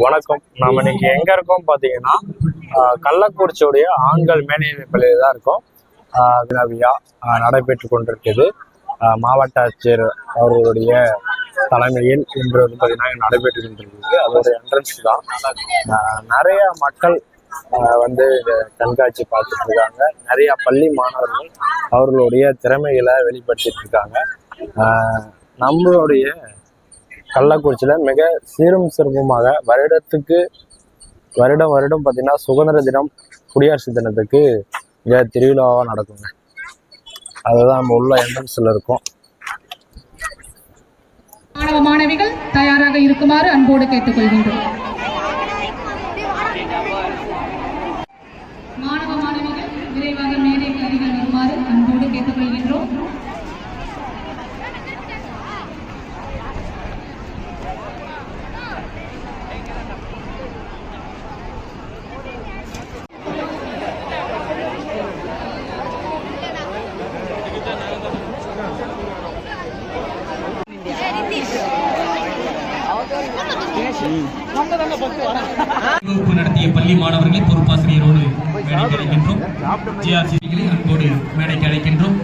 வணக்கம். நாம இன்னைக்கு எங்க இருக்கோம் பாத்தீங்கன்னா கள்ளக்குறிச்சியுடைய ஆண்கள் மேல்நிலை பள்ளியில தான் இருக்கோம் ஆஹ் நடைபெற்று கொண்டிருக்குது மாவட்ட ஆட்சியர் அவர்களுடைய தலைமையில் இன்று வந்து பார்த்தீங்கன்னா நடைபெற்று கொண்டிருக்கிறது. அதோட என்ட்ரன்ஸ் தான். நிறைய மக்கள் வந்து கண்காட்சி பார்த்துட்டு இருக்காங்க. நிறைய பள்ளி மாணவர்கள் அவர்களுடைய திறமைகளை வெளிப்படுத்திட்டு இருக்காங்க. நம்மளுடைய கள்ளக்குறிச்சியில் மிக சீரும் சிறப்புமாக வருடத்துக்கு வருடம் வருடம் பார்த்தீங்கன்னா சுதந்திர தினம் குடியரசு தினத்துக்கு இங்கே திருவிழாவாக நடக்குங்க. அதுதான் நம்ம உள்ள என்ட்ரன்ஸில் இருக்கும். மாணவ மாணவிகள் தயாராக இருக்குமாறு அன்போடு கேட்டுக்கொள்கின்றோம். மாணவ மாணவிகள் விரைவாக மேடைக்கு அருகில் வருமாறு அன்போடு கேட்டுக்கொள்கின்றோம் வகுப்பு நடத்திய பள்ளி மாணவர்களை பொறுப்பாசிரியரோடு மேடைக்கு அழைக்கின்றோம். ஜிஆர்சிகளை அன்போடு மேடைக்கு அழைக்கின்றோம்.